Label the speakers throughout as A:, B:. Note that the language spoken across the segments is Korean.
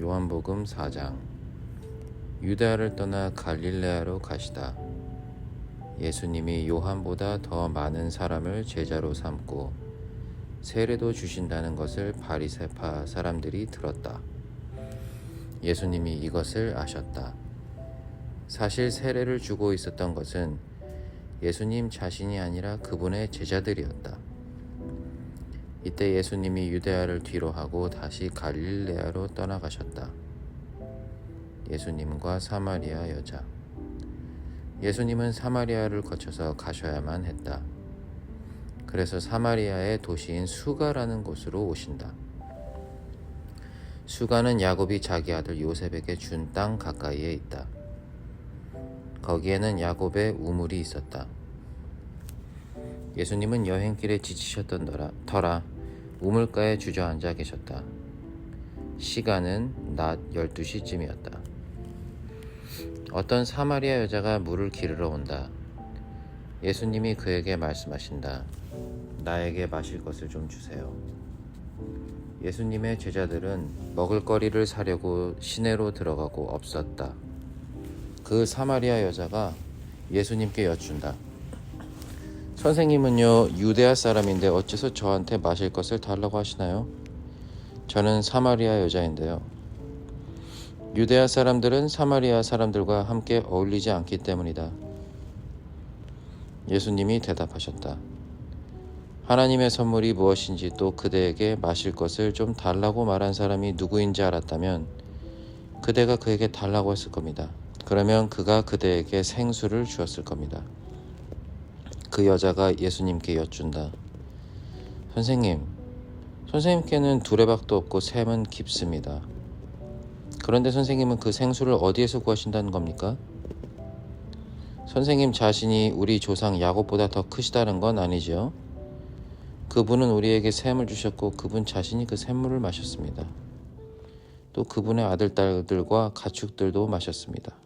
A: 요한복음 4장 유다를 떠나 갈릴레아로 가시다. 예수님이 요한보다 더 많은 사람을 제자로 삼고 세례도 주신다는 것을 바리새파 사람들이 들었다. 예수님이 이것을 아셨다. 사실 세례를 주고 있었던 것은 예수님 자신이 아니라 그분의 제자들이었다. 이때 예수님이 유대아를 뒤로 하고 다시 갈릴레아로 떠나가셨다. 예수님과 사마리아 여자. 예수님은 사마리아를 거쳐서 가셔야만 했다. 그래서 사마리아의 도시인 수가라는 곳으로 오신다. 수가는 야곱이 자기 아들 요셉에게 준 땅 가까이에 있다. 거기에는 야곱의 우물이 있었다. 예수님은 여행길에 지치셨던 터라 우물가에 주저앉아 계셨다. 시간은 낮 12시쯤이었다. 어떤 사마리아 여자가 물을 기르러 온다. 예수님이 그에게 말씀하신다. 나에게 마실 것을 좀 주세요. 예수님의 제자들은 먹을거리를 사려고 시내로 들어가고 없었다. 그 사마리아 여자가 예수님께 여쭌다. 선생님은요, 유대아 사람인데 어째서 저한테 마실 것을 달라고 하시나요? 저는 사마리아 여자인데요. 유대아 사람들은 사마리아 사람들과 함께 어울리지 않기 때문이다. 예수님이 대답하셨다. 하나님의 선물이 무엇인지 또 그대에게 마실 것을 좀 달라고 말한 사람이 누구인지 알았다면 그대가 그에게 달라고 했을 겁니다. 그러면 그가 그대에게 생수를 주었을 겁니다. 그 여자가 예수님께 여쭌다. 선생님, 선생님께는 두레박도 없고 샘은 깊습니다. 그런데 선생님은 그 생수를 어디에서 구하신다는 겁니까? 선생님 자신이 우리 조상 야곱보다 더 크시다는 건 아니지요? 그분은 우리에게 샘을 주셨고 그분 자신이 그 샘물을 마셨습니다. 또 그분의 아들, 딸들과 가축들도 마셨습니다.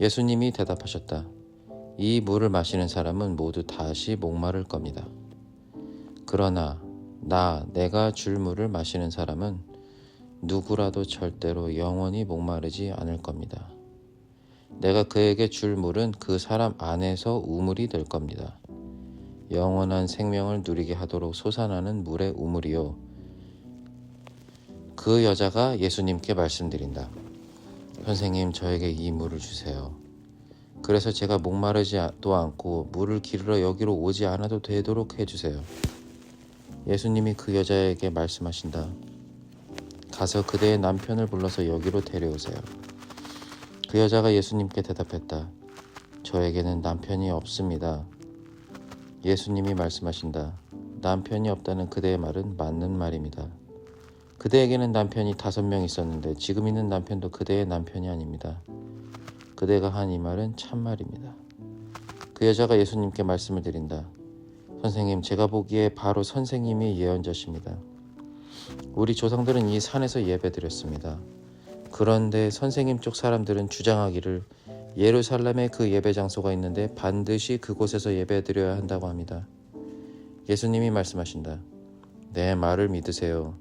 A: 예수님이 대답하셨다. 이 물을 마시는 사람은 모두 다시 목마를 겁니다. 그러나 나 내가 줄 물을 마시는 사람은 누구라도 절대로 영원히 목마르지 않을 겁니다. 내가 그에게 줄 물은 그 사람 안에서 우물이 될 겁니다. 영원한 생명을 누리게 하도록 솟아나는 물의 우물이요. 그 여자가 예수님께 말씀드린다. 선생님, 저에게 이 물을 주세요. 그래서 제가 목마르지도 않고 물을 기르러 여기로 오지 않아도 되도록 해주세요. 예수님이 그 여자에게 말씀하신다. 가서 그대의 남편을 불러서 여기로 데려오세요. 그 여자가 예수님께 대답했다. 저에게는 남편이 없습니다. 예수님이 말씀하신다. 남편이 없다는 그대의 말은 맞는 말입니다. 그대에게는 남편이 다섯 명 있었는데 지금 있는 남편도 그대의 남편이 아닙니다. 그대가 한 이 말은 참말입니다. 그 여자가 예수님께 말씀을 드린다. 선생님, 제가 보기에 바로 선생님이 예언자십니다. 우리 조상들은 이 산에서 예배드렸습니다. 그런데 선생님 쪽 사람들은 주장하기를 예루살렘에 그 예배 장소가 있는데 반드시 그곳에서 예배드려야 한다고 합니다. 예수님이 말씀하신다. 내 말을 믿으세요.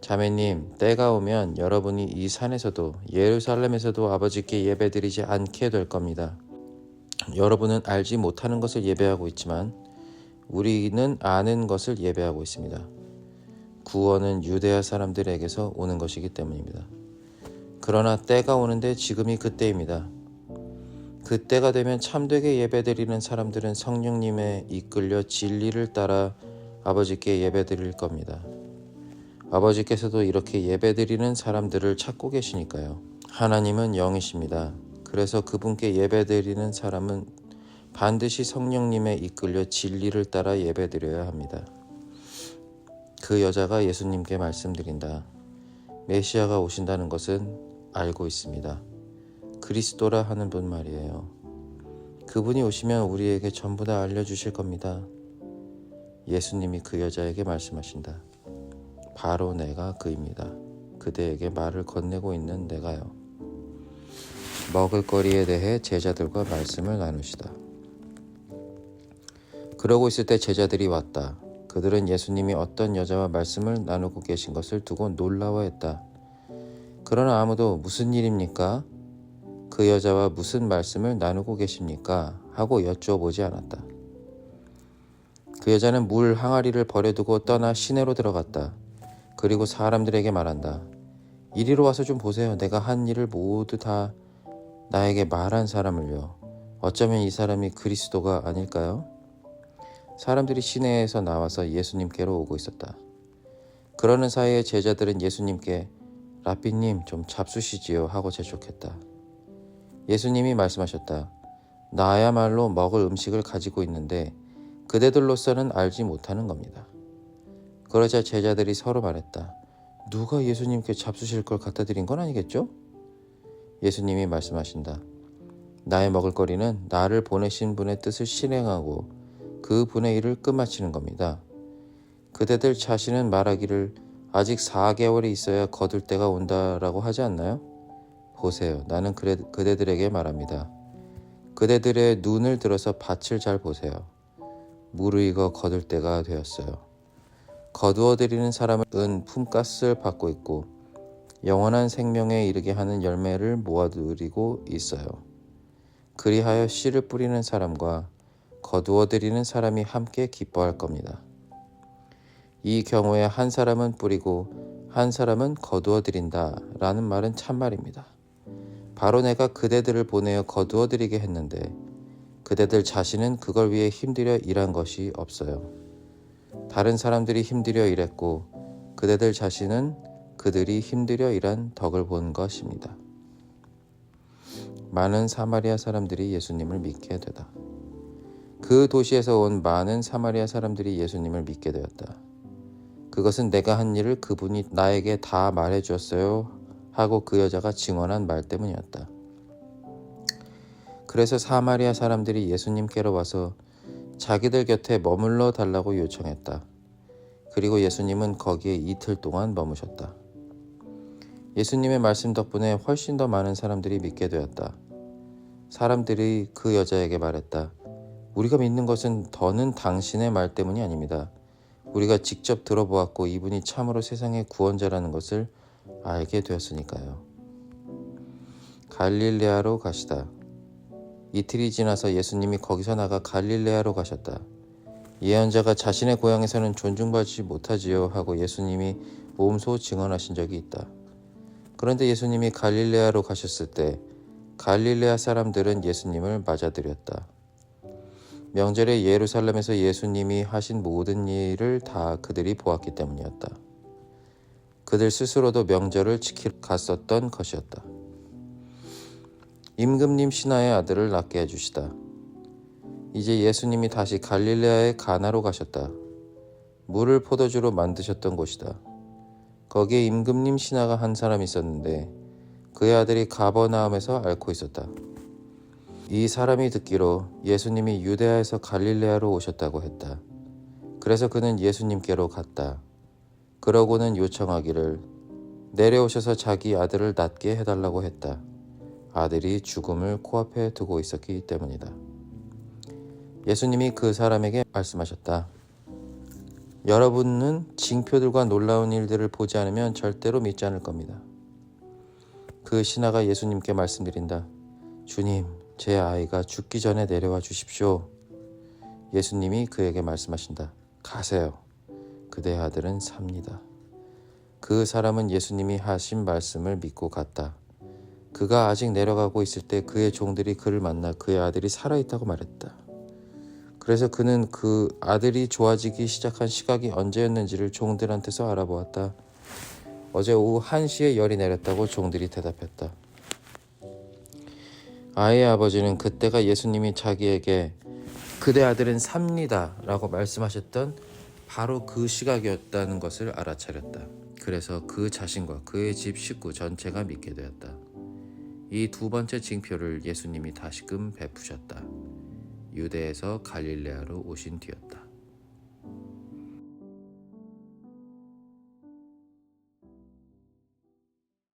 A: 자매님, 때가 오면 여러분이 이 산에서도 예루살렘에서도 아버지께 예배드리지 않게 될 겁니다. 여러분은 알지 못하는 것을 예배하고 있지만 우리는 아는 것을 예배하고 있습니다. 구원은 유대아 사람들에게서 오는 것이기 때문입니다. 그러나 때가 오는데 지금이 그때입니다. 그때가 되면 참되게 예배드리는 사람들은 성령님에 이끌려 진리를 따라 아버지께 예배드릴 겁니다. 아버지께서도 이렇게 예배드리는 사람들을 찾고 계시니까요. 하나님은 영이십니다. 그래서 그분께 예배드리는 사람은 반드시 성령님에 이끌려 진리를 따라 예배드려야 합니다. 그 여자가 예수님께 말씀드린다. 메시아가 오신다는 것은 알고 있습니다. 그리스도라 하는 분 말이에요. 그분이 오시면 우리에게 전부 다 알려주실 겁니다. 예수님이 그 여자에게 말씀하신다. 바로 내가 그입니다. 그대에게 말을 건네고 있는 내가요. 먹을거리에 대해 제자들과 말씀을 나누시다. 그러고 있을 때 제자들이 왔다. 그들은 예수님이 어떤 여자와 말씀을 나누고 계신 것을 두고 놀라워했다. 그러나 아무도 무슨 일입니까? 그 여자와 무슨 말씀을 나누고 계십니까? 하고 여쭈어보지 않았다. 그 여자는 물 항아리를 버려두고 떠나 시내로 들어갔다. 그리고 사람들에게 말한다. 이리로 와서 좀 보세요. 내가 한 일을 모두 다 나에게 말한 사람을요. 어쩌면 이 사람이 그리스도가 아닐까요? 사람들이 시내에서 나와서 예수님께로 오고 있었다. 그러는 사이에 제자들은 예수님께 라삐님 좀 잡수시지요 하고 재촉했다. 예수님이 말씀하셨다. 나야말로 먹을 음식을 가지고 있는데 그대들로서는 알지 못하는 겁니다. 그러자 제자들이 서로 말했다. 누가 예수님께 잡수실 걸 갖다 드린 건 아니겠죠? 예수님이 말씀하신다. 나의 먹을 거리는 나를 보내신 분의 뜻을 실행하고 그 분의 일을 끝마치는 겁니다. 그대들 자신은 말하기를 아직 4개월이 있어야 거둘 때가 온다라고 하지 않나요? 보세요. 나는 그래, 그대들에게 말합니다. 그대들의 눈을 들어서 밭을 잘 보세요. 무르익어 거둘 때가 되었어요. 거두어 드리는 사람은 품값을 받고 있고 영원한 생명에 이르게 하는 열매를 모아두리고 있어요. 그리하여 씨를 뿌리는 사람과 거두어 드리는 사람이 함께 기뻐할 겁니다. 이 경우에 한 사람은 뿌리고 한 사람은 거두어 드린다 라는 말은 참말입니다. 바로 내가 그대들을 보내어 거두어 드리게 했는데 그대들 자신은 그걸 위해 힘들여 일한 것이 없어요. 다른 사람들이 힘들여 일했고 그대들 자신은 그들이 힘들여 일한 덕을 본 것입니다. 많은 사마리아 사람들이 예수님을 믿게 되다. 그 도시에서 온 많은 사마리아 사람들이 예수님을 믿게 되었다. 그것은 내가 한 일을 그분이 나에게 다 말해 주었어요 하고 그 여자가 증언한 말 때문이었다. 그래서 사마리아 사람들이 예수님께로 와서 자기들 곁에 머물러 달라고 요청했다. 그리고 예수님은 거기에 이틀 동안 머무셨다. 예수님의 말씀 덕분에 훨씬 더 많은 사람들이 믿게 되었다. 사람들이 그 여자에게 말했다. 우리가 믿는 것은 더는 당신의 말 때문이 아닙니다. 우리가 직접 들어보았고 이분이 참으로 세상의 구원자라는 것을 알게 되었으니까요. 갈릴레아로 가시다. 이틀이 지나서 예수님이 거기서 나가 갈릴레아로 가셨다. 예언자가 자신의 고향에서는 존중받지 못하지요 하고 예수님이 몸소 증언하신 적이 있다. 그런데 예수님이 갈릴레아로 가셨을 때 갈릴레아 사람들은 예수님을 맞아들였다. 명절에 예루살렘에서 예수님이 하신 모든 일을 다 그들이 보았기 때문이었다. 그들 스스로도 명절을 지키러 갔었던 것이었다. 임금님 신하의 아들을 낳게 해주시다. 이제 예수님이 다시 갈릴레아의 가나로 가셨다. 물을 포도주로 만드셨던 곳이다. 거기에 임금님 신하가 한 사람 있었는데 그의 아들이 가버나움에서 앓고 있었다. 이 사람이 듣기로 예수님이 유대아에서 갈릴레아로 오셨다고 했다. 그래서 그는 예수님께로 갔다. 그러고는 요청하기를 내려오셔서 자기 아들을 낫게 해달라고 했다. 아들이 죽음을 코앞에 두고 있었기 때문이다. 예수님이 그 사람에게 말씀하셨다. 여러분은 징표들과 놀라운 일들을 보지 않으면 절대로 믿지 않을 겁니다. 그 신하가 예수님께 말씀드린다. 주님, 제 아이가 죽기 전에 내려와 주십시오. 예수님이 그에게 말씀하신다. 가세요. 그대 아들은 삽니다. 그 사람은 예수님이 하신 말씀을 믿고 갔다. 그가 아직 내려가고 있을 때 그의 종들이 그를 만나 그의 아들이 살아있다고 말했다. 그래서 그는 그 아들이 좋아지기 시작한 시각이 언제였는지를 종들한테서 알아보았다. 어제 오후 1시에 열이 내렸다고 종들이 대답했다. 아이의 아버지는 그때가 예수님이 자기에게 그대 아들은 삽니다 라고 말씀하셨던 바로 그 시각이었다는 것을 알아차렸다. 그래서 그 자신과 그의 집 식구 전체가 믿게 되었다. 이 두 번째 징표를 예수님이 다시금 베푸셨다. 유대에서 갈릴레아로 오신 뒤였다.